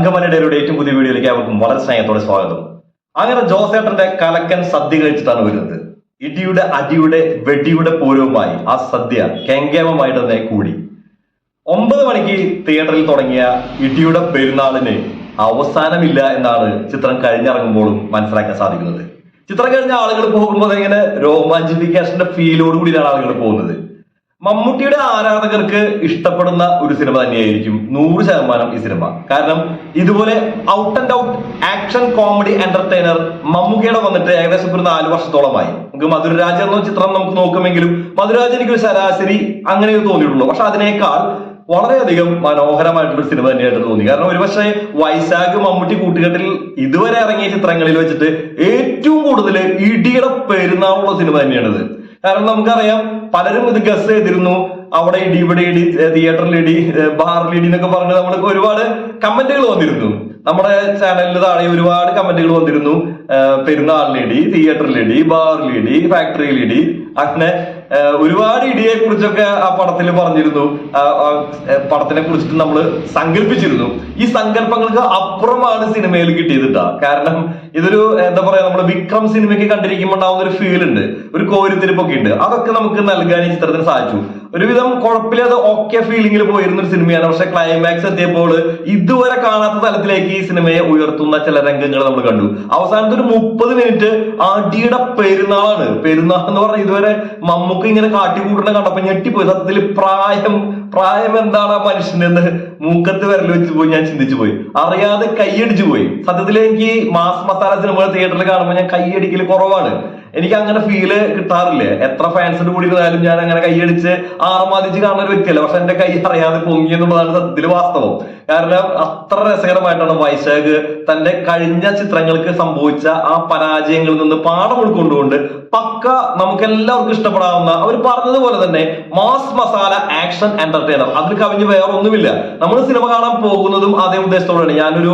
അങ്കമനിയുടെ ഏറ്റവും പുതിയ വീഡിയോയിലേക്ക് അവർക്കും വളരെ സ്നേഹത്തോടെ സ്വാഗതം. അങ്ങനെ ജോസേട്ടന്റെ കലക്കൻ സദ്യ കഴിച്ചിട്ടാണ് വരുന്നത്. ഇടിയുടെ അടിയുടെ വെടിയുടെ പൂരവുമായി ആ സദ്യ കെങ്കേമമായിട്ട് തന്നെ കൂടി. ഒമ്പത് മണിക്ക് തിയേറ്ററിൽ തുടങ്ങിയ ഇടിയുടെ പെരുന്നാളിന് അവസാനമില്ല എന്നാണ് ചിത്രം കഴിഞ്ഞിറങ്ങുമ്പോഴും മനസ്സിലാക്കാൻ സാധിക്കുന്നത്. ചിത്രം കഴിഞ്ഞ ആളുകൾ പോകുമ്പോൾ ഇങ്ങനെ രോമാഞ്ചിഫിക്കേഷന്റെ ഫീലോട് കൂടിയാണ് ആളുകൾ പോകുന്നത്. മമ്മൂട്ടിയുടെ ആരാധകർക്ക് ഇഷ്ടപ്പെടുന്ന ഒരു സിനിമ തന്നെയായിരിക്കും നൂറ് ശതമാനം ഈ സിനിമ. കാരണം ഇതുപോലെ out and out action comedy entertainer മമ്മൂക്കയുടെ വന്നിട്ട് ഏകദേശം ഒരു നാല് വർഷത്തോളമായി. നമുക്ക് മധുരരാജ എന്ന ചിത്രം നമുക്ക് നോക്കുമെങ്കിലും മധുരരാജ എനിക്ക് ഒരു ശരാശരി അങ്ങനെ തോന്നിയിട്ടുള്ളൂ. പക്ഷെ അതിനേക്കാൾ വളരെയധികം മനോഹരമായിട്ടുള്ള സിനിമ തന്നെയായിട്ട് തോന്നി. കാരണം ഒരുപക്ഷെ വൈശാഖ് മമ്മൂട്ടി കൂട്ടുകെട്ടിൽ ഇതുവരെ ഇറങ്ങിയ ചിത്രങ്ങളിൽ വെച്ചിട്ട് ഏറ്റവും കൂടുതൽ ഇടിയുടെ പെരുന്നാളുള്ള സിനിമ തന്നെയാണിത്. കാരണം നമുക്കറിയാം പലരും ഇത് ഗസ് ചെയ്തിരുന്നു. അവിടെ ഇടി ഇവിടെ ഇടി തിയേറ്ററിൽ ഇടി ബാറിൽ ഇടി എന്നൊക്കെ പറഞ്ഞ് നമ്മൾക്ക് ഒരുപാട് കമന്റുകൾ വന്നിരുന്നു. നമ്മുടെ ചാനലിൽ താഴെ ഒരുപാട് കമന്റുകൾ വന്നിരുന്നു. പെരുന്നാളിലിടി തിയേറ്ററിലിടി ബാറിലിടി ഫാക്ടറിയിലിടി അങ്ങനെ ഒരുപാട് ഇടിയെ കുറിച്ചൊക്കെ ആ പടത്തിൽ പറഞ്ഞിരുന്നു. പടത്തിനെ കുറിച്ചിട്ട് നമ്മൾ സങ്കല്പിച്ചിരുന്നു. ഈ സങ്കല്പങ്ങൾക്ക് അപ്പുറമാണ് സിനിമയിൽ കിട്ടിയത് കാരണം ഇതൊരു എന്താ പറയാ നമ്മൾ വിക്രം സിനിമയ്ക്ക് കണ്ടിരിക്കുമ്പോൾ ഉണ്ടാവുന്ന ഒരു ഫീൽ ഉണ്ട്. ഒരു കോരിത്തിരിപ്പൊക്കെ ഉണ്ട്. അതൊക്കെ നമുക്ക് നൽകാൻ ഈ ചിത്രത്തിന് സാധിച്ചു. ഒരുവിധം കുഴപ്പമില്ലാതെ ഓക്കെ ഫീലിംഗിൽ പോയിരുന്ന ഒരു സിനിമയാണ്. പക്ഷെ ക്ലൈമാക്സ് എത്തിയപ്പോൾ ഇതുവരെ കാണാത്ത തലത്തിലേക്ക് ഈ സിനിമയെ ഉയർത്തുന്ന ചില രംഗങ്ങൾ നമ്മൾ കണ്ടു. അവസാനത്തെ ഒരു മുപ്പത് മിനിറ്റ് അടിയുടെ പെരുന്നാളാണ്. പെരുന്നാൾ എന്ന് പറഞ്ഞാൽ ഇതുവരെ മമ്മൂക്ക് ഇങ്ങനെ കാട്ടിക്കൂട്ടണ കണ്ടപ്പോ ഞെട്ടിപ്പോയി. സത്യത്തിൽ പ്രായം പ്രായം എന്താണ് ആ മനുഷ്യനെന്ന് മൂക്കത്ത് വിരൽ വെച്ച് പോയി ഞാൻ ചിന്തിച്ചു പോയി. അറിയാതെ കൈയടിച്ചു പോയി. സത്യത്തിൽ എനിക്ക് മാസ് മസാല സിനിമകൾ തിയേറ്ററിൽ കാണുമ്പോൾ ഞാൻ കൈയടിക്കൽ കുറവാണ്. എനിക്ക് അങ്ങനെ ഫീൽ കിട്ടാറില്ല? എത്ര ഫാൻസിന്റെ കൂടി ഇരുന്നാലും ഞാൻ അങ്ങനെ കൈയടിച്ച് ആർമാദിച്ച് കാണുന്ന ഒരു വ്യക്തിയല്ല. പക്ഷെ എന്റെ കൈ അറിയാതെ പൊങ്ങി എന്നുള്ളതാണ് സത്യത്തിൽ വാസ്തവം. കാരണം അത്ര രസകരമായിട്ടാണ് വൈശാഖ് തന്റെ കഴിഞ്ഞ ചിത്രങ്ങൾക്ക് സംഭവിച്ച ആ പരാജയങ്ങളിൽ നിന്ന് പാഠം ഉൾക്കൊണ്ടുകൊണ്ട് പക്ക നമുക്ക് എല്ലാവർക്കും ഇഷ്ടപ്പെടാവുന്ന അവർ പറഞ്ഞതുപോലെ തന്നെ മാസ് മസാല ആക്ഷൻ എന്റർടൈനർ അതിൽ കവിഞ്ഞ് വേറെ ഒന്നുമില്ല നമ്മൾ സിനിമ കാണാൻ പോകുന്നതും അതേ ഉദ്ദേശത്തോടെയാണ്. ഞാനൊരു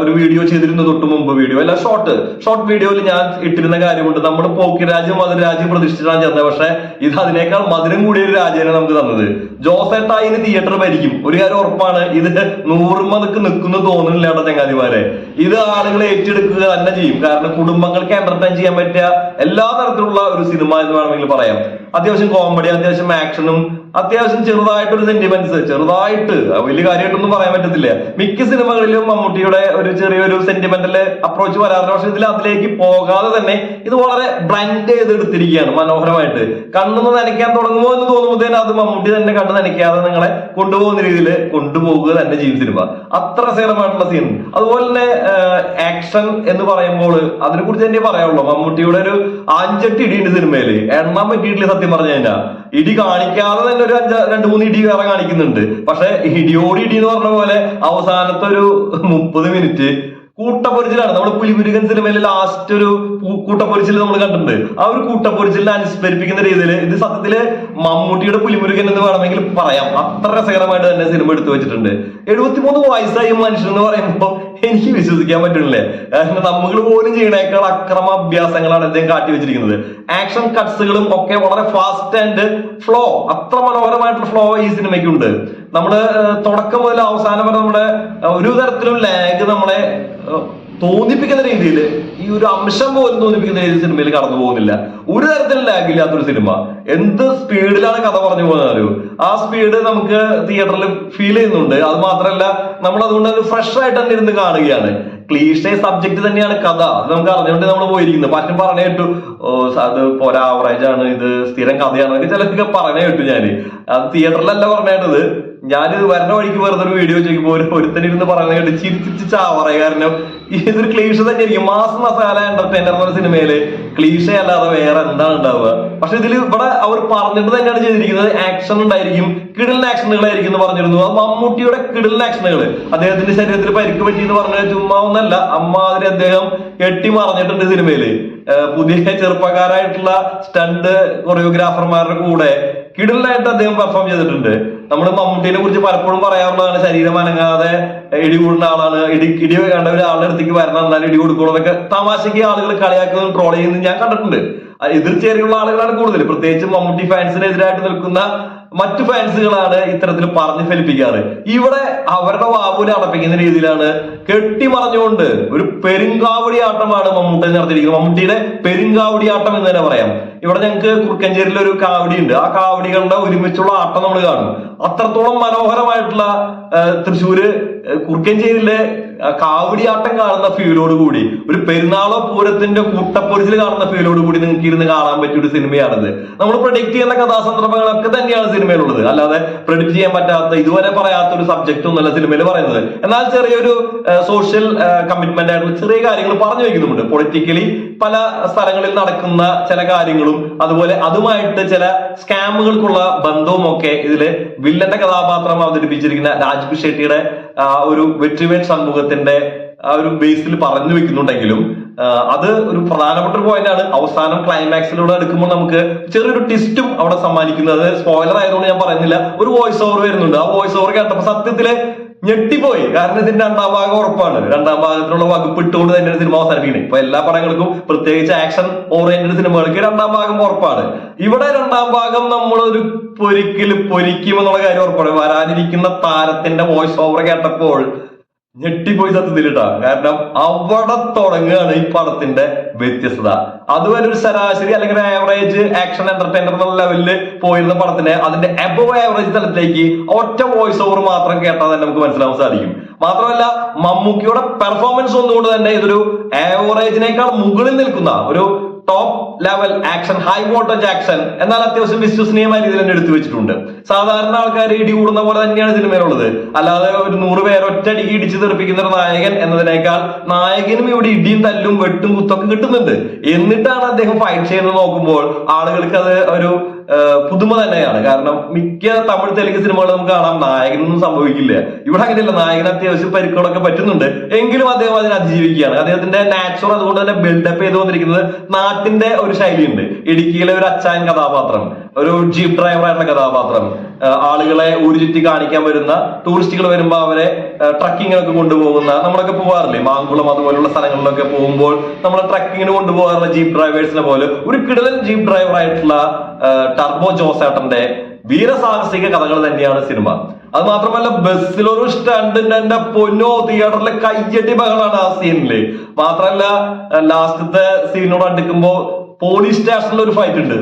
ഒരു വീഡിയോ ചെയ്തിരുന്ന തൊട്ട് മുമ്പ് വീഡിയോ അല്ല ഷോർട്ട് ഷോർട്ട് വീഡിയോയിൽ ഞാൻ ഇട്ടിരുന്ന കാര്യമുണ്ട് നമ്മൾ പോക്കിരാജ്യം മധുരരാജ്യം പ്രതിഷ്ഠിച്ചാണ് ചെന്നത് പക്ഷെ ഇത് അതിനേക്കാൾ മധുരം കൂടിയ ഒരു രാജ്യമാണ് നമുക്ക് തന്നത്. ജോസേട്ടായിന് തിയേറ്റർ ഭരിക്കും. ഒരു കാര്യം ഉറപ്പാണ് ഇത് നൂറുമതക്ക് നിൽക്കുന്നു തോന്നുന്നില്ല അവിടെ ചങ്ങാതിമാരെ. ഇത് ആളുകൾ ഏറ്റെടുക്കുക തന്നെ ചെയ്യും. കാരണം കുടുംബങ്ങൾക്ക് എന്റർടൈൻ ചെയ്യാൻ പറ്റിയ എല്ലാ തരത്തിലുള്ള ഒരു സിനിമ എന്ന് വേണമെങ്കിൽ പറയാം. അത്യാവശ്യം കോമഡി അത്യാവശ്യം ആക്ഷനും അത്യാവശ്യം ചെറുതായിട്ട് ഒരു സെന്റിമെന്റ്സ് ചെറുതായിട്ട് വലിയ കാര്യമായിട്ടൊന്നും പറയാൻ പറ്റത്തില്ല. മിക്ക സിനിമകളിലും മമ്മൂട്ടിയുടെ ഒരു ചെറിയൊരു സെന്റിമെന്റൽ അപ്രോച്ച് വരാറുണ്ട്. പക്ഷെ ഇതിൽ അതിലേക്ക് പോകാതെ തന്നെ ഇത് വളരെ ബ്ലൻഡ് ചെയ്തെടുത്തിരിക്കുകയാണ് മനോഹരമായിട്ട്. കണ്ണൊന്ന് നനയ്ക്കാൻ തുടങ്ങുമോ എന്ന് തോന്നുമ്പോഴത്തേനും അത് മമ്മൂട്ടി തന്നെ കണ്ണ് നനയ്ക്കാതെ നിങ്ങളെ കൊണ്ടുപോകുന്ന രീതിയിൽ കൊണ്ടുപോകുക തന്നെ ചെയ്യും സിനിമ. അത്ര സേറമായിട്ടുള്ള സീൻ അതുപോലെ തന്നെ ആക്ഷൻ എന്ന് പറയുമ്പോൾ അതിനെ കുറിച്ച് തന്നെ പറയാനുള്ളൂ. മമ്മൂട്ടിയുടെ ഒരു അഞ്ചെട്ട് ഇടിയുണ്ട് സിനിമയിൽ എണ്ണാൻ പറ്റിയിട്ടില്ല സത്യം പറഞ്ഞു കഴിഞ്ഞാൽ ഇടി കാണിക്കാതെ തന്നെ ഒരു അഞ്ച രണ്ട് മൂന്ന് ഇടി വേറെ കാണിക്കുന്നുണ്ട്. പക്ഷെ ഇടിയോട് ഇടി എന്ന് പറഞ്ഞ പോലെ അവസാനത്തെ ഒരു മുപ്പത് മിനിറ്റ് കൂട്ടപ്പൊരിച്ചിലാണ്. നമ്മൾ പുലിമുരുകൻ സിനിമയിലെ ലാസ്റ്റ് ഒരു കൂട്ടപ്പൊരിച്ചിൽ നമ്മൾ കണ്ടിട്ടുണ്ട്. ആ ഒരു കൂട്ടപ്പൊരിച്ചിലിനെ അനുസ്മരിപ്പിക്കുന്ന രീതിയിൽ ഇത് സത്യത്തിൽ മമ്മൂട്ടിയുടെ പുലിമുരുകൻ എന്ന് വേണമെങ്കിൽ പറയാം. അത്ര രസകരമായിട്ട് തന്നെ സിനിമ എടുത്തു വെച്ചിട്ടുണ്ട്. എഴുപത്തിമൂന്ന് വയസ്സായി മനുഷ്യൻ എന്ന് പറയുമ്പോൾ എനിക്ക് വിശ്വസിക്കാൻ പറ്റുന്നില്ലേ? കാരണം നമ്മൾ പോലും ചെയ്യണേക്കാൾ അക്രമ അഭ്യാസങ്ങളാണ് അദ്ദേഹം കാട്ടി വെച്ചിരിക്കുന്നത്. ആക്ഷൻ കട്ട്സുകളും ഒക്കെ വളരെ ഫാസ്റ്റ് ആൻഡ് ഫ്ലോ അത്ര മനോഹരമായിട്ടുള്ള ഫ്ലോ ഈ സിനിമയ്ക്കുണ്ട്. നമ്മൾ തുടക്കം മുതൽ അവസാനം വരെ നമ്മുടെ ഒരു തരത്തിലും ലാഗ് നമ്മളെ തോന്നിപ്പിക്കുന്ന രീതിയിൽ ഈ ഒരു അംശം പോലും തോന്നിപ്പിക്കുന്ന രീതിയിൽ സിനിമയിൽ കടന്നു പോകുന്നില്ല. ഒരു തരത്തിലും ലാഗ് ഇല്ലാത്തൊരു സിനിമ. എന്ത് സ്പീഡിലാണ് കഥ പറഞ്ഞു പോകുന്നത് അറിയൂ? ആ സ്പീഡ് നമുക്ക് തിയേറ്ററിൽ ഫീൽ ചെയ്യുന്നുണ്ട്. അത് മാത്രമല്ല നമ്മൾ അതുകൊണ്ട് തന്നെ ഫ്രഷ് ആയിട്ട് തന്നെ ഇരുന്ന് കാണുകയാണ്. ക്ലീഷേ സബ്ജക്ട് തന്നെയാണ് കഥ. അത് നമുക്ക് അറിഞ്ഞുകൊണ്ട് നമ്മൾ പോയിരിക്കുന്നത്. പറ്റും പറഞ്ഞു കേട്ടു. അത് പോരാ ആവറേജ് ആണ് ഇത് സ്ഥിരം കഥയാണ് ചിലർക്ക് പറഞ്ഞു കേട്ടു ഞാൻ. അത് തിയേറ്ററിലല്ല പറഞ്ഞേട്ടത്. ഞാനിത് വരണ വഴിക്ക് വെറുതെ ഒരു വീഡിയോ ചെയ്യുമ്പോൾ ഒരു ഒരുത്തനിരുന്ന് പറയുന്നത് കേട്ട് ചിരിച്ചിരിച്ച് ചാവറ കാരണം ഇതൊരു ക്ലീഷ തന്നെ ആയിരിക്കും മാസ് മസാല എന്റർടൈനർ എന്ന സിനിമയിൽ ക്ലീഷ അല്ലാതെ വേറെ എന്താണ് ഉണ്ടാവുക? പക്ഷെ ഇതിൽ ഇവിടെ അവർ പറഞ്ഞിട്ട് തന്നെയാണ് ചെയ്തിരിക്കുന്നത്. ആക്ഷൻ ഉണ്ടായിരിക്കും. കിടൽ ആക്ഷനുകളായിരിക്കും എന്ന് പറഞ്ഞിരുന്നു. അത് മമ്മൂട്ടിയുടെ കിടൽ ആക്ഷനുകൾ അദ്ദേഹത്തിന്റെ ശരീരത്തിൽ പരിക്ക് പറ്റി എന്ന് പറഞ്ഞ ചുമ്മാ ഒന്നല്ല. അമ്മാതിരി അദ്ദേഹം എട്ടി മറഞ്ഞിട്ടുണ്ട് സിനിമയിൽ പുതിയ ചെറുപ്പക്കാരായിട്ടുള്ള സ്റ്റണ്ട് കൊറിയോഗ്രാഫർമാരുടെ കൂടെ കിടലായിട്ട് അദ്ദേഹം പെർഫോം ചെയ്തിട്ടുണ്ട്. നമ്മൾ മമ്മൂട്ടിനെ കുറിച്ച് പലപ്പോഴും പറയാറുള്ളതാണ് ശരീരം അനങ്ങാതെ ഇടി കൂടുന്ന ആളാണ് ഇടി ഇടി കണ്ട ഒരാളുടെ അടുത്തേക്ക് വരണം എന്നാലും ഇടി കൊടുക്കണം എന്നൊക്കെ തമാശയ്ക്ക് ആളുകൾ കളിയാക്കുന്നതും ട്രോൾ ചെയ്യുന്നതും ഞാൻ കണ്ടിട്ടുണ്ട്. അത് എതിർ ചേരിയുള്ള ആളുകളാണ് കൂടുതൽ. പ്രത്യേകിച്ച് മമ്മൂട്ടി ഫാൻസിനെതിരായിട്ട് നിൽക്കുന്ന മറ്റു ഫാൻസുകളാണ് ഇത്തരത്തിൽ പറഞ്ഞു ഫലിപ്പിക്കാറ്. ഇവിടെ അവരുടെ വാവൂല അടപ്പിക്കുന്ന രീതിയിലാണ് കെട്ടിമറിഞ്ഞുകൊണ്ട് ഒരു പെരുങ്കാവടി ആട്ടമാണ് മമ്മൂട്ടി നടത്തിയിരിക്കുന്നത്. മമ്മൂട്ടിയുടെ പെരുങ്കാവടി ആട്ടം എന്ന് തന്നെ പറയാം. ഇവിടെ ഞങ്ങൾക്ക് കുറുക്കഞ്ചേരിയിൽ ഒരു കാവടി ഉണ്ട് ആ കാവടികളുടെ ഒരുമിച്ചുള്ള ആട്ടം നമ്മൾ കാണും. അത്രത്തോളം മനോഹരമായിട്ടുള്ള തൃശ്ശൂര് കുറുക്കഞ്ചേരിയിലെ കാവടിയാട്ടം കാണുന്ന ഫീലോട് കൂടി ഒരു പെരുന്നാളോ പൂരത്തിന്റെ കൂട്ടപ്പൊരിച്ചിൽ കാണുന്ന ഫീലോട് കൂടി നിങ്ങൾക്ക് ഇരുന്ന് കാണാൻ പറ്റിയ ഒരു സിനിമയാണിത്. നമ്മൾ പ്രൊഡിക്ട് ചെയ്യുന്ന കഥാസന്ദർഭങ്ങളൊക്കെ തന്നെയാണ് സിനിമയിലുള്ളത്. അല്ലാതെ പ്രൊഡിക്ട് ചെയ്യാൻ പറ്റാത്ത ഇതുവരെ പറയാത്ത ഒരു സബ്ജക്റ്റ് ഒന്നല്ല സിനിമയിൽ പറയുന്നത്. എന്നാൽ ചെറിയൊരു സോഷ്യൽ കമ്മിറ്റ്മെന്റ് ആയിട്ടുള്ള ചെറിയ കാര്യങ്ങൾ പറഞ്ഞു വെക്കുന്നുണ്ട് പൊളിറ്റിക്കലി പല സ്ഥലങ്ങളിൽ നടക്കുന്ന ചില കാര്യങ്ങളും അതുപോലെ അതുമായിട്ട് ചില സ്കാമുകൾക്കുള്ള ബന്ധവും ഒക്കെ ഇതിൽ വില്ലന്റെ കഥാപാത്രം അവതരിപ്പിച്ചിരിക്കുന്ന രാജ്പി ഷെട്ടിയുടെ ഒരു വെട്രിവേൻ സമൂഹത്തിന്റെ ആ ഒരു ബേസിൽ പറഞ്ഞു വെക്കുന്നുണ്ടെങ്കിലും അത് ഒരു പ്രധാനപ്പെട്ട ഒരു പോയിന്റ് ആണ്. അവസാനം ക്ലൈമാക്സിലൂടെ എടുക്കുമ്പോൾ നമുക്ക് ചെറിയൊരു ട്വിസ്റ്റും അവിടെ സമ്മാനിക്കുന്നത്. സ്പോയിലർ ആയതുകൊണ്ട് ഞാൻ പറയുന്നില്ല. ഒരു വോയിസ് ഓവർ വരുന്നുണ്ട്. ആ വോയിസ് ഓവർ കേട്ടപ്പോ സത്യത്തിൽ ഞെട്ടിപ്പോയി. കാരണം ഇതിന്റെ രണ്ടാം ഭാഗം ഉറപ്പാണ്. രണ്ടാം ഭാഗത്തിലുള്ള വകുപ്പ് ഇട്ടുകൊണ്ട് തന്നെ സിനിമ അവസാനിപ്പിക്കുന്നത് ഇപ്പൊ എല്ലാ പടങ്ങൾക്കും പ്രത്യേകിച്ച് ആക്ഷൻ ഓറിയന്റഡ് സിനിമകൾക്ക് രണ്ടാം ഭാഗം ഉറപ്പാണ്. ഇവിടെ രണ്ടാം ഭാഗം നമ്മൾ ഒരു പൊരിക്കൽ പൊരിക്കും എന്നുള്ള കാര്യം ഉറപ്പാണ്. വരാനിരിക്കുന്ന താരത്തിന്റെ വോയിസ് ഓവർ കേട്ടപ്പോൾ ഞെട്ടിപ്പോയി സത്യത്തിൽ കാരണം അവിടെ തുടങ്ങുകയാണ് ഈ പടത്തിന്റെ വ്യത്യസ്തത. അതുവരെ ഒരു ശരാശരി അല്ലെങ്കിൽ ആവറേജ് ആക്ഷൻ എന്റർടൈനർ എന്നുള്ള ലെവലിൽ പോയിരുന്ന പടത്തിന് അതിന്റെ എബവ് ആവറേജ് തലത്തിലേക്ക് ഒറ്റ വോയിസ് ഓവർ മാത്രം കേട്ടാൽ തന്നെ നമുക്ക് മനസ്സിലാവാൻ സാധിക്കും. മാത്രമല്ല മമ്മൂക്കിയുടെ പെർഫോമൻസ് ഒന്നുകൊണ്ട് തന്നെ ഇതൊരു ആവറേജിനേക്കാൾ മുകളിൽ നിൽക്കുന്ന ഒരു top level action high voltage action എന്നാൽ അത്യാവശ്യം വിശ്വസനീയമായ രീതിയിൽ തന്നെ എടുത്തു വെച്ചിട്ടുണ്ട്. സാധാരണ ആൾക്കാർ ഇടി കൂടുന്ന പോലെ തന്നെയാണ് സിനിമയിലുള്ളത്. അല്ലാതെ ഒരു നൂറ് പേർ ഒറ്റയടിക്ക് ഇടിച്ചു തെറിപ്പിക്കുന്ന ഒരു നായകൻ എന്നതിനേക്കാൾ നായകനും ഇവിടെ ഇടിയും തല്ലും വെട്ടും കുത്തൊക്കെ കിട്ടുന്നുണ്ട്. എന്നിട്ടാണ് അദ്ദേഹം ഫൈറ്റ് ചെയ്യുന്നത് നോക്കുമ്പോൾ ആളുകൾക്ക് അത് ഒരു പുതുമ തന്നെയാണ്. കാരണം മിക്ക തമിഴ് തെലുങ്ക് സിനിമകൾ നമുക്ക് കാണാം നായകനൊന്നും സംഭവിക്കില്ല. ഇവിടെ അങ്ങനെയല്ല നായകൻ അത്യാവശ്യം പരിക്കുകളൊക്കെ പറ്റുന്നുണ്ട്. എങ്കിലും അദ്ദേഹം അതിനെ അതിജീവിക്കുകയാണ്. അദ്ദേഹത്തിന്റെ നാച്ചുറൽ അതുകൊണ്ട് തന്നെ ബിൽഡപ്പ് ചെയ്ത് വന്നിരിക്കുന്നത് നാട്ടിന്റെ ഒരു ശൈലിയുണ്ട്. ഇടുക്കിയിലെ ഒരു അച്ചായൻ കഥാപാത്രം. ഒരു ജീപ്പ് ഡ്രൈവർ ആയിട്ടുള്ള കഥാപാത്രം ആളുകളെ ഊരു ചുറ്റി കാണിക്കാൻ വരുന്ന ടൂറിസ്റ്റുകൾ വരുമ്പോൾ അവരെ ട്രക്കിങ്ങിനൊക്കെ കൊണ്ടുപോകുന്ന നമ്മളൊക്കെ പോകാറില്ലേ മാങ്കുളം അതുപോലുള്ള സ്ഥലങ്ങളിലൊക്കെ പോകുമ്പോൾ നമ്മൾ ട്രക്കിങ്ങിന് കൊണ്ടുപോകാറുള്ള ജീപ്പ് ഡ്രൈവേഴ്സിനെ പോലെ ഒരു കിടലൻ ജീപ്പ് ഡ്രൈവർ ആയിട്ടുള്ള ടർബോ ജോസേട്ടന്റെ വീരസാഹസിക കഥകൾ തന്നെയാണ് സിനിമ. അത് മാത്രമല്ല ബസ്സിലൊരു സ്റ്റണ്ടിന്റെ എന്റെ പൊന്നോ തിയേറ്ററിലെ കയ്യടി ബഹളാണ് ആ സീനിൽ. മാത്രമല്ല ലാസ്റ്റത്തെ സീനോട് അടുക്കുമ്പോ പോലീസ് സ്റ്റേഷനിൽ ഒരു ഫൈറ്റ് ഉണ്ട്.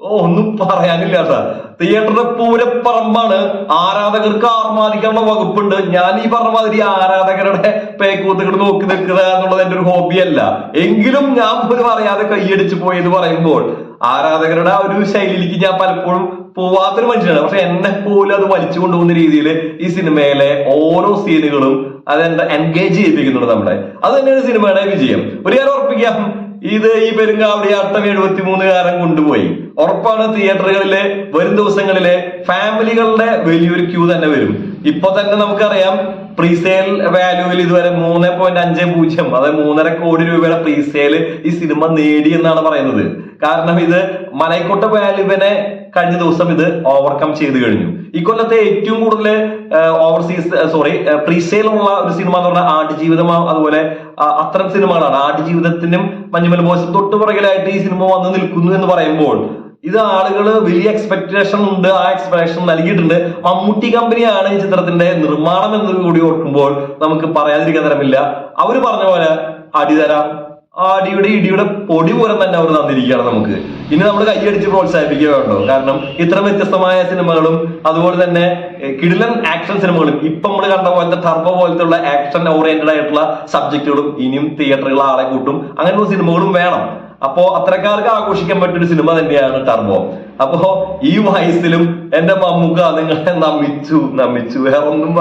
ഓ ഒന്നും പറയാനില്ല കേട്ടാ. തിയേറ്ററിന്റെ പൂരപ്പറമ്പാണ്. ആരാധകർക്ക് ആർമാദിക്കാനുള്ള വകുപ്പുണ്ട്. ഞാൻ ഈ പറഞ്ഞ മാതിരി ആരാധകരുടെ പേക്കൂത്തുകൾ നോക്കി നിൽക്കുക എന്നുള്ളത് എന്റെ ഒരു ഹോബിയല്ല എങ്കിലും ഞാൻ പോലും അറിയാതെ കൈയടിച്ച് പോയി എന്ന് പറയുമ്പോൾ ആരാധകരുടെ ആ ഒരു ശൈലിയിലേക്ക് ഞാൻ പലപ്പോഴും പോവാത്തൊരു മനുഷ്യനാണ്. പക്ഷെ എന്നെ പോലും അത് വലിച്ചു കൊണ്ടുപോകുന്ന രീതിയിൽ ഈ സിനിമയിലെ ഓരോ സീനുകളും അതെന്താ എൻഗേജ് ചെയ്യിപ്പിക്കുന്നുണ്ട് നമ്മളെ. അത് തന്നെയാണ് സിനിമയുടെ വിജയം. ഒരു കാര്യം ഉറപ്പിക്കാം. ഇത് ഈ പെരുങ്കാവടി പെരുങ്കാവടിയാട്ടം എഴുപത്തി മൂന്നുകാരൻ കൊണ്ടുപോയി. ഉറപ്പാണ് തിയേറ്ററുകളിലെ വരും ദിവസങ്ങളിലെ ഫാമിലികളുടെ വലിയൊരു ക്യൂ തന്നെ വരും. ഇപ്പൊ തന്നെ നമുക്കറിയാം പ്രീസെയിൽ വാല്യൂവിൽ ഇതുവരെ മൂന്ന് പോയിന്റ് അഞ്ച് പൂജ്യം അതായത് മൂന്നര കോടി രൂപയുടെ പ്രീസെയിൽ ഈ സിനിമ നേടി എന്നാണ് പറയുന്നത്. കാരണം ഇത് മലൈക്കോട്ട വാല്യൂവിനെ കഴിഞ്ഞ ദിവസം ഇത് ഓവർകം ചെയ്തു കഴിഞ്ഞു. ഈ കൊല്ലത്തെ ഏറ്റവും കൂടുതൽ ഓവർസീസ് സോറി പ്രീസെയിൽ ഉള്ള ഒരു സിനിമ എന്ന് പറഞ്ഞാൽ ആടുജീവിതം അതുപോലെ അത്തരം സിനിമകളാണ് ആടുജീവിതത്തിനും മഞ്ഞുമൽ ബോയ്സും തൊട്ടു പുറകിലായിട്ട് ഈ സിനിമ വന്ന് നിൽക്കുന്നു എന്ന് പറയുമ്പോൾ ഇത് ആളുകൾ വലിയ എക്സ്പെക്ടേഷൻ ഉണ്ട് ആ എക്സ്പെക്ടേഷൻ നൽകിയിട്ടുണ്ട്. മമ്മൂട്ടി കമ്പനിയാണ് ഈ ചിത്രത്തിന്റെ നിർമ്മാണം എന്ന് കൂടി ഓർക്കുമ്പോൾ നമുക്ക് പറയാതിരിക്കാൻ തരമില്ല അവർ പറഞ്ഞ പോലെ അടി തരാം. അടിയുടെ ഇടിയുടെ പൊടി പോലും തന്നെ അവർ തന്നിരിക്കുകയാണ് നമുക്ക്. ഇനി നമ്മൾ കൈയടിച്ച് പ്രോത്സാഹിപ്പിക്കുക വേണ്ടോ കാരണം ഇത്ര വ്യത്യസ്തമായ സിനിമകളും അതുപോലെ തന്നെ കിടിലൻ ആക്ഷൻ സിനിമകളും ഇപ്പൊ നമ്മൾ കണ്ട പോലത്തെ ടർബോ പോലത്തെ ഉള്ള ആക്ഷൻ ഓറിയന്റഡ് ആയിട്ടുള്ള സബ്ജക്റ്റുകളും ഇനിയും തിയേറ്ററുകൾ ആളെ കൂട്ടും. അങ്ങനെയുള്ള സിനിമകളും വേണം. അപ്പോ അത്രക്കാർക്ക് ആഘോഷിക്കാൻ പറ്റിയൊരു സിനിമ തന്നെയാണ് ടർബോ. അപ്പോ ഈ വയസ്സിലും എന്റെ മമ്മൂക്ക നിങ്ങളെ നമിച്ചു നമിച്ചു. വേറെ ഒന്നും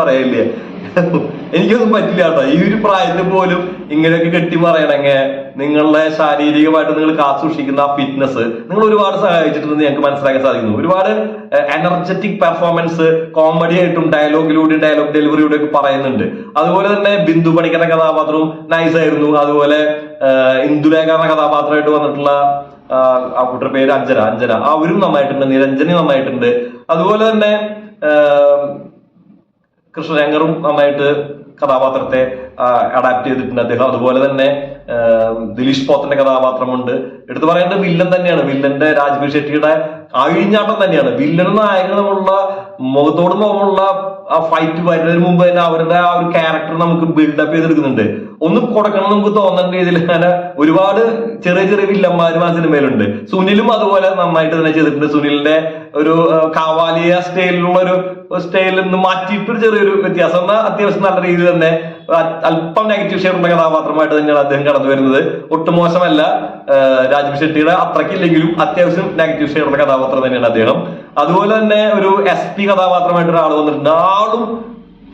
എനിക്കൊന്നും പറ്റില്ല കേട്ടോ. ഈ ഒരു പ്രായത്തിൽ പോലും ഇങ്ങനെയൊക്കെ കെട്ടി പറയണെങ്കിൽ നിങ്ങളുടെ ശാരീരികമായിട്ട് നിങ്ങൾ കാസൂക്ഷിക്കുന്ന ആ ഫിറ്റ്നസ് നിങ്ങൾ ഒരുപാട് സഹായിച്ചിട്ടുണ്ടെന്ന് ഞങ്ങൾക്ക് മനസ്സിലാക്കാൻ സാധിക്കുന്നു. ഒരുപാട് എനർജറ്റിക് പെർഫോമൻസ് കോമഡി ആയിട്ടും ഡയലോഗിലൂടെയും ഡയലോഗ് ഡെലിവറിയുടെ ഒക്കെ പറയുന്നുണ്ട്. അതുപോലെ തന്നെ ബിന്ദു പണിക്കുന്ന കഥാപാത്രവും നൈസ് ആയിരുന്നു. അതുപോലെ ഇന്ദുലേഖ എന്ന കഥാപാത്രമായിട്ട് വന്നിട്ടുള്ള ആ, കൂട്ടർ പേര് അഞ്ജന. അഞ്ജന അവരും നന്നായിട്ടുണ്ട്. നിരഞ്ജനി നന്നായിട്ടുണ്ട്. അതുപോലെ തന്നെ കൃഷ്ണശങ്കറും നന്നായിട്ട് കഥാപാത്രത്തെ അഡാപ്റ്റ് ചെയ്തിട്ടുണ്ട്. അദ്ദേഹം അതുപോലെ തന്നെ ദിലീഷ് പോത്തന്റെ കഥാപാത്രമുണ്ട്. എടുത്തു പറയേണ്ടത് വില്ലൻ തന്നെയാണ്. വില്ലന്റെ രാജ്ബീർ ഷെട്ടിയുടെ അഴിഞ്ഞാട്ടം തന്നെയാണ്. വില്ലനും നായകനുമുള്ള മുഖത്തോട് മുഖമുള്ള ആ ഫൈറ്റ് വരുന്നതിന് മുമ്പ് തന്നെ അവരുടെ ആ ഒരു ക്യാരക്ടർ നമുക്ക് ബിൽഡപ്പ് ചെയ്തെടുക്കുന്നുണ്ട്. ഒന്ന് കൊടുക്കണം നമുക്ക് തോന്നുന്ന രീതിയിൽ അങ്ങനെ ഒരുപാട് ചെറിയ ചെറിയ വില്ലന്മാരും ആ സിനിമയിലുണ്ട് സുനിലും അതുപോലെ നന്നായിട്ട് തന്നെ ചെയ്തിട്ടുണ്ട്. സുനിലിന്റെ ഒരു കാവാലിയ സ്റ്റൈലിലുള്ള ഒരു സ്റ്റൈലിൽ നിന്ന് മാറ്റിയിട്ട് ഒരു ചെറിയൊരു വ്യത്യാസം. എന്നാൽ അത്യാവശ്യം നല്ല രീതിയിൽ തന്നെ അല്പം നെഗറ്റീവ് ഷെയർ ഷെയ്ഡുള്ള കഥാപാത്രമായിട്ട് തന്നെയാണ് അദ്ദേഹം കടന്നു വരുന്നത്. ഒട്ടും മോശമല്ല. രാജീവ് ഷെട്ടിയുടെ അത്രയ്ക്കില്ലെങ്കിലും അത്യാവശ്യം നെഗറ്റീവ് ഷെയർ ഉള്ള കഥാപാത്രം തന്നെയാണ് അദ്ദേഹം. അതുപോലെ തന്നെ ഒരു എസ് പി കഥാപാത്രമായിട്ട് ഒരാൾ വന്നിട്ടുണ്ട്. ആളും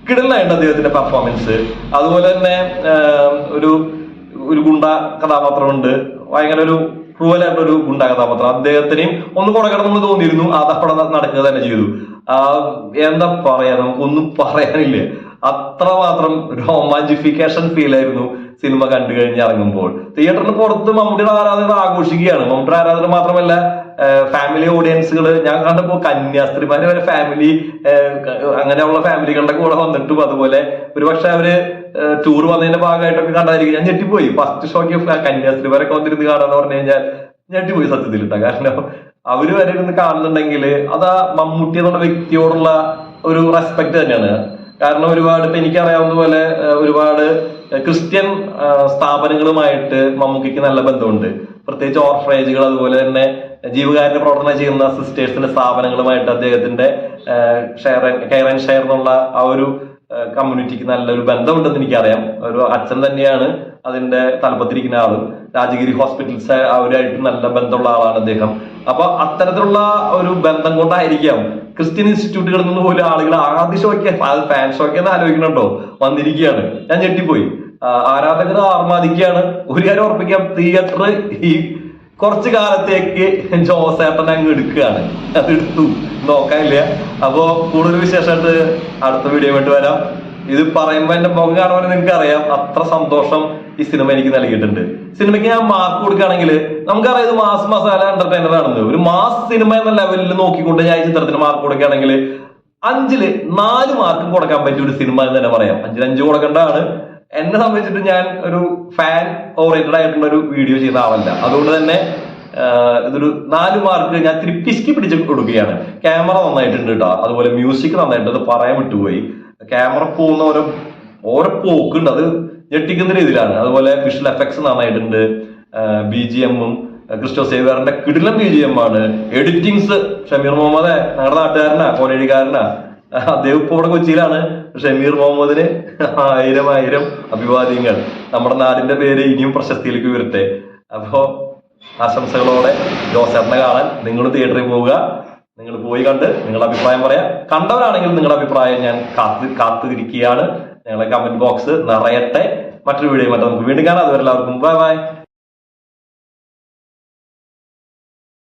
കിടലായിട്ട് അദ്ദേഹത്തിന്റെ പെർഫോമൻസ് അതുപോലെ തന്നെ ഒരു ഒരു ഗുണ്ട കഥാപാത്രമുണ്ട്. ഭയങ്കര ഒരു ക്രൂവലായിട്ടുള്ള ഒരു ഗുണ്ട കഥാപാത്രം. അദ്ദേഹത്തിനെയും ഒന്ന് കൊടുക്കണം കിടന്നു തോന്നിയിരുന്നു. അതപ്പടം നടക്കുക തന്നെ ചെയ്തു. എന്താ പറയാ? നമുക്കൊന്നും പറയാനില്ല. അത്രമാത്രം റൊമാന്റിഫിക്കേഷൻ ഫീൽ ആയിരുന്നു സിനിമ കണ്ടു കഴിഞ്ഞ് ഇറങ്ങുമ്പോൾ. തിയേറ്ററിന് പുറത്ത് മമ്മൂട്ടിയുടെ ആരാധകർ ആഘോഷിക്കുകയാണ്. മമ്മൂട്ടിയുടെ ആരാധകർ മാത്രമല്ല ഫാമിലി ഓഡിയൻസുകൾ ഞാൻ കണ്ടപ്പോ കന്യാസ്ത്രീമാര് വരെ ഫാമിലി അങ്ങനെയുള്ള ഫാമിലികളുടെ കൂടെ വന്നിട്ടും അതുപോലെ ഒരുപക്ഷെ അവർ ടൂർ വന്നതിന്റെ ഭാഗമായിട്ടൊക്കെ കണ്ടായിരിക്കും. ഞാൻ ഞെട്ടിപ്പോയി. ഫസ്റ്റ് ഷോക്ക് കന്യാസ്ത്രീമാരൊക്കെ വന്നിരുന്ന് കാണാന്ന് പറഞ്ഞു കഴിഞ്ഞാൽ ഞെട്ടിപ്പോയി സത്യത്തിൽ കേട്ടോ കാരണം അവർ വരെ ഇരുന്ന് കാണുന്നുണ്ടെങ്കിൽ അതാ മമ്മൂട്ടി എന്നുള്ള വ്യക്തിയോടുള്ള ഒരു റെസ്പെക്ട് തന്നെയാണ്. കാരണം ഒരുപാട് ഇപ്പൊ എനിക്കറിയാവുന്ന പോലെ ഒരുപാട് ക്രിസ്ത്യൻ സ്ഥാപനങ്ങളുമായിട്ട് മമ്മൂക്കിക്ക് നല്ല ബന്ധമുണ്ട്. പ്രത്യേകിച്ച് ഓർഫനേജുകൾ അതുപോലെ തന്നെ ജീവകാരുണ്യ പ്രവർത്തനം ചെയ്യുന്ന സിസ്റ്റേഴ്സിന്റെ സ്ഥാപനങ്ങളുമായിട്ട് അദ്ദേഹത്തിന്റെ ഷെയർ കെയർ ആൻഡ് ഷെയർ എന്നുള്ള ആ ഒരു കമ്മ്യൂണിറ്റിക്ക് നല്ലൊരു ബന്ധമുണ്ടെന്ന് എനിക്കറിയാം. ഒരു അച്ഛൻ തന്നെയാണ് അതിന്റെ തലപ്പത്തിരിക്കുന്ന ആൾ. രാജഗിരി ഹോസ്പിറ്റൽസ് അവരായിട്ട് നല്ല ബന്ധമുള്ള ആളാണ് അദ്ദേഹം. അപ്പൊ അത്തരത്തിലുള്ള ഒരു ബന്ധം കൊണ്ടായിരിക്കാം ക്രിസ്ത്യൻ ഇൻസ്റ്റിറ്റ്യൂട്ടുകളിൽ നിന്ന് പോലും ആളുകൾ ആദ്യ ഷോയ്ക്ക് ഫാൻ ഷോയ്ക്ക് എന്ന് ആലോചിക്കണുണ്ടോ വന്നിരിക്കുകയാണ്. ഞാൻ ഞെട്ടിപ്പോയി. ആരാധകർ ആർമാദിക്കുകയാണ്. ഒരു കാര്യം ഉറപ്പിക്കാം. തിയേറ്റർ ഈ കുറച്ചു കാലത്തേക്ക് ജോസേട്ടൻ അങ്ങ് എടുക്കുകയാണ്. അത് എടുത്തു. നോക്കാനില്ല. അപ്പോ കൂടുതൽ വിശേഷമായിട്ട് അടുത്ത വീഡിയോ ആയിട്ട് വരാം. ഇത് പറയുമ്പോ എന്റെ മുഖം കാണുമ്പോൾ നിങ്ങൾക്ക് അറിയാം അത്ര സന്തോഷം ഈ സിനിമ എനിക്ക് നൽകിയിട്ടുണ്ട്. സിനിമയ്ക്ക് ഞാൻ മാർക്ക് കൊടുക്കുകയാണെങ്കിൽ നമുക്കറിയാം ഇത് മാസ് മസാല എന്റർടൈനർ ആണെന്ന്. ഒരു മാസ് സിനിമ എന്ന ലെവലിൽ നോക്കിക്കൊണ്ട് ഞാൻ ഈ ചിത്രത്തിന് മാർക്ക് കൊടുക്കുകയാണെങ്കിൽ അഞ്ചിൽ നാല് മാർക്കും കൊടുക്കാൻ പറ്റിയ ഒരു സിനിമ എന്ന് തന്നെ പറയാം. അഞ്ചിൽ അഞ്ച് കൊടുക്കേണ്ടതാണ്. എന്നെ സംബന്ധിച്ചിട്ട് ഞാൻ ഒരു ഫാൻ ഓറിയന്റഡ് ആയിട്ടുള്ള ഒരു വീഡിയോ ചെയ്ത ആളല്ല. അതുകൊണ്ട് തന്നെ ഇതൊരു നാല് മാർക്ക് ഞാൻ ഇത്തിരി പിടിച്ച് കൊടുക്കുകയാണ്. ക്യാമറ നന്നായിട്ടുണ്ട് കേട്ടോ അതുപോലെ മ്യൂസിക് നന്നായിട്ടുണ്ട്. അത് പറയാൻ വിട്ടുപോയി. ക്യാമറ പോകുന്ന ഓരോ ഓരോ പോക്കുണ്ട്. അത് ഞെട്ടിക്കുന്ന രീതിയിലാണ്. അതുപോലെ വിഷ്വൽ എഫക്ട്സ് നന്നായിട്ടുണ്ട്. ബി ജി എമ്മും ക്രിസ്റ്റോ സേവിയറിന്റെ കിടിലം ബി ജി എം ആണ്. എഡിറ്റിങ്സ് ഷമീർ മുഹമ്മദ് ഞങ്ങളുടെ നാട്ടുകാരനാ കോലഴിക്കാരനാ അദ്ദേഹം ഇപ്പോൾ ഇവിടെ കൊച്ചിയിലാണ്. ഷമീർ മുഹമ്മദിന് ആയിരം ആയിരം അഭിവാദ്യങ്ങൾ. നമ്മുടെ നാടിന്റെ പേര് ഇനിയും പ്രശസ്തിയിലേക്ക് ഉയരട്ടെ. അപ്പോ ആശംസകളോടെ ജോസേട്ടനെ കാണാൻ നിങ്ങൾ തിയേറ്ററിൽ പോവുക. നിങ്ങൾ പോയി കണ്ട് നിങ്ങളുടെ അഭിപ്രായം പറയാം. കണ്ടവരാണെങ്കിൽ നിങ്ങളുടെ അഭിപ്രായം ഞാൻ കാത്തു കാത്തിരിക്കുകയാണ്. ഞങ്ങളെ കമന്റ് ബോക്സ് നിറയട്ടെ. മറ്റൊരു വീഡിയോ മറ്റേ നമുക്ക് വീണ്ടും കാണാം. അതുവരെ എല്ലാവർക്കും ബൈ ബൈ